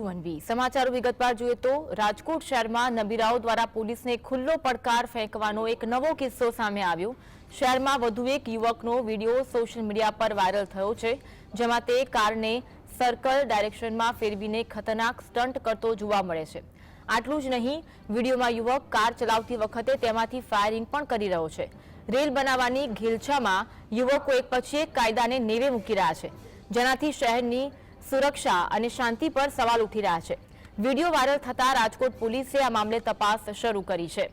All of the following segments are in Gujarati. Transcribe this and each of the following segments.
સમાચારો વિગતવાર જોઈએ તો રાજકોટ શહેરમાં નબીરાઓ દ્વારા પોલીસને ખુલ્લો પડકાર ફેંકવાનો એક નવો કિસ્સો સામે આવ્યો. શહેરમાં વધુ એક યુવકનો વીડિયો સોશિયલ મીડિયા પર વાયરલ થયો છે, જેમાં તે કારને સર્કલ ડાયરેક્શનમાં ફેરવીને ખતરનાક સ્ટન્ટ કરતો જોવા મળે છે. આટલું જ નહીં, વિડીયોમાં યુવક કાર ચલાવતી વખતે તેમાંથી ફાયરિંગ પણ કરી રહ્યો છે. રેલ બનાવવાની ઘેલછામાં યુવકો એક પછી એક કાયદાને નેવે મૂકી રહ્યા છે. જેનાથી શહેરની સુરક્ષા અને શાંતિ પર સવાલ ઉઠી રહ્યા છે. વીડિયો વાયરલ થતા રાજકોટ પોલીસે આ મામલે તપાસ શરૂ કરી છે.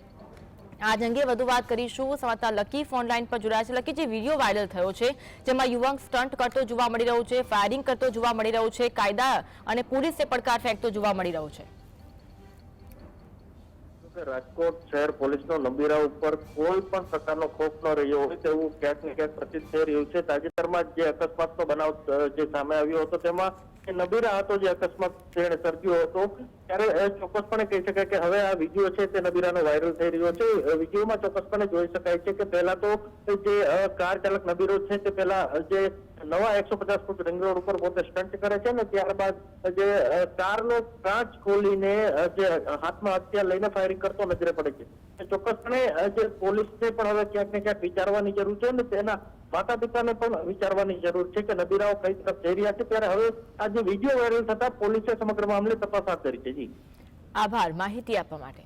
આજ અંગે વધુ વાત કરીશું સમાચાર લકી ફોન લાઈન પર જોડાયા છે. લકી, જે વીડિયો વાયરલ થયો છે, જેમાં યુવક સ્ટન્ટ કરતો જોવા મળી રહ્યો છે, ફાયરિંગ કરતો જોવા મળી રહ્યો છે, કાયદા અને પોલીસે પડકાર ફેંકતો જોવા મળી રહ્યો છે. રાજકોટ શહેર પોલીસનો લંબીરા ઉપર કોઈ પણ પ્રકારનો ખોફ ન રહ્યો હોય તેવું ક્યાંક ને ક્યાંક પ્રતીત થઈ રહ્યું છે. તાજેતરમાં જે અકસ્માતનો બનાવ જે સામે આવ્યો હતો તેમાં નબીરા હતો, જે અકસ્માત તેણે સર્જ્યો હતો. ત્યારે એ ચોક્કસપણે કહી શકાય કે હવે આ વીડિયો છે તે નબીરાનો વાયરલ થઈ રહ્યો છે. વિડીયોમાં ચોક્કસપણે જોઈ શકાય છે કે પહેલા તો જે કાર ચાલક નબીરો છે તે પહેલા જે નવા એકસો પચાસ ફૂટ રિંગ રોડ ઉપર પોતે સ્ટન્ટ કરે છે ને, ત્યારબાદ જે કારનો કાચ ખોલીને જે હાથમાં હથિયાર લઈને ફાયરિંગ કરતો નજરે પડે છે. ચોક્કસપણે જે જે પોલીસને પણ હવે ક્યાંક ને ક્યાંક વિચારવાની જરૂર છે ને, તેના માતા પિતાને પણ વિચારવાની જરૂર છે કે નબીરાઓ કઈ તરફ જઈ રહ્યા છે. ત્યારે હવે આ જે વીડિયો વાયરલ થતા, પોલીસે સમગ્ર મામલે તપાસ હાથ ધરી છે. જી. આભાર. માહિતી આપવા માટે.